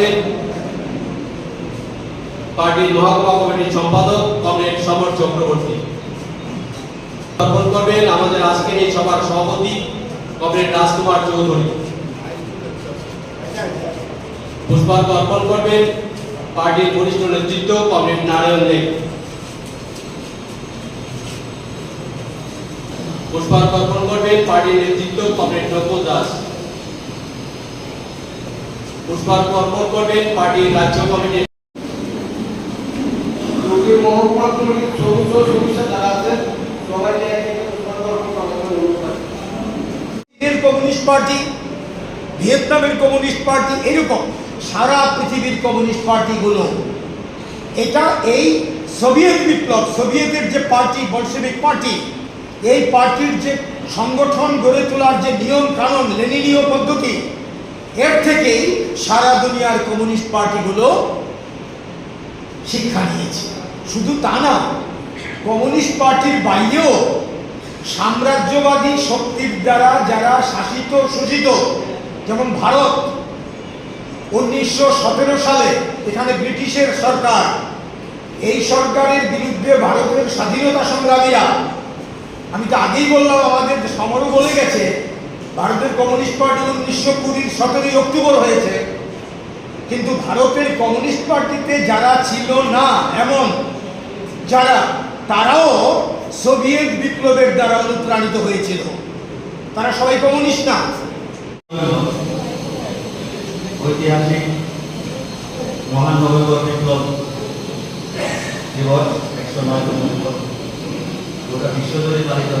করবেন পার্টির মহকুমা কমিটির সম্পাদক কমরেড সমর চক্রবর্তী। অর্পণ করবেন আমাদের আজকের এই সভার সভাপতি কমরেড রাজকুমার চৌধুরী। পুষ্পার্ঘ অর্পণ করবেন পার্টির বরিষ্ঠ নেতৃত্ব কমরেড নারায়ণ দেব পুষ্পার্ঘ অর্পণ করবেন পার্টির নেতৃত্ব কমরেড নকুল দাস। পুষ্পার্ঘ অর্পণ করবেন পার্টির রাজ্য কমিটির রোগী মহকুমা কমিটির সদস্য সদস্য যারা আছেন সবাইকে এক একে পুষ্পার্ঘ অর্পণ করার অনুরোধ করছি। চীনের কমিউনিস্ট পার্টি ভিয়েতনামের কমিউনিস্ট পার্টি এরকম সারা পৃথিবীর কমিউনিস্ট পার্টিগুলো এটা এই সোভিয়েত বিপ্লব সোভিয়েতের যে পার্টি বলসেবিক পার্টি এই পার্টির যে সংগঠন গড়ে তোলার যে নিয়ম কানুন লেনিনীয় পদ্ধতি এর থেকেই সারা দুনিয়ার কমিউনিস্ট পার্টিগুলো শিক্ষা নিয়েছে। শুধু তা না, কমিউনিস্ট পার্টির বাইরেও সাম্রাজ্যবাদী শক্তির দ্বারা যারা শাসিত, শোষিত, যেমন ভারত, উনিশশো সতেরো সালে এখানে ব্রিটিশের সরকার, এই সরকারের বিরুদ্ধে ভারতের স্বাধীনতা সংগ্রামীরা, আমি তো আগেই বললাম, আমাদের সমরও বলে গেছে ভারতের কমিউনিস্ট পার্টি উনিশশো কুড়ির, সতেরোই অক্টোবর হয়েছে, কিন্তু ভারতের কমিউনিস্ট পার্টিতে যারা ছিল না, এমন যারা, তারাও সোভিয়েত বিপ্লবের দ্বারা অনুপ্রাণিত হয়েছিল তারা সবাই কমিউনিস্ট না ঐতিহাসিক মহান নভেম্বর বিপ্লব দিবস, একশো বিপ্লব গোটা বিশ্বজুড়ে পালিত।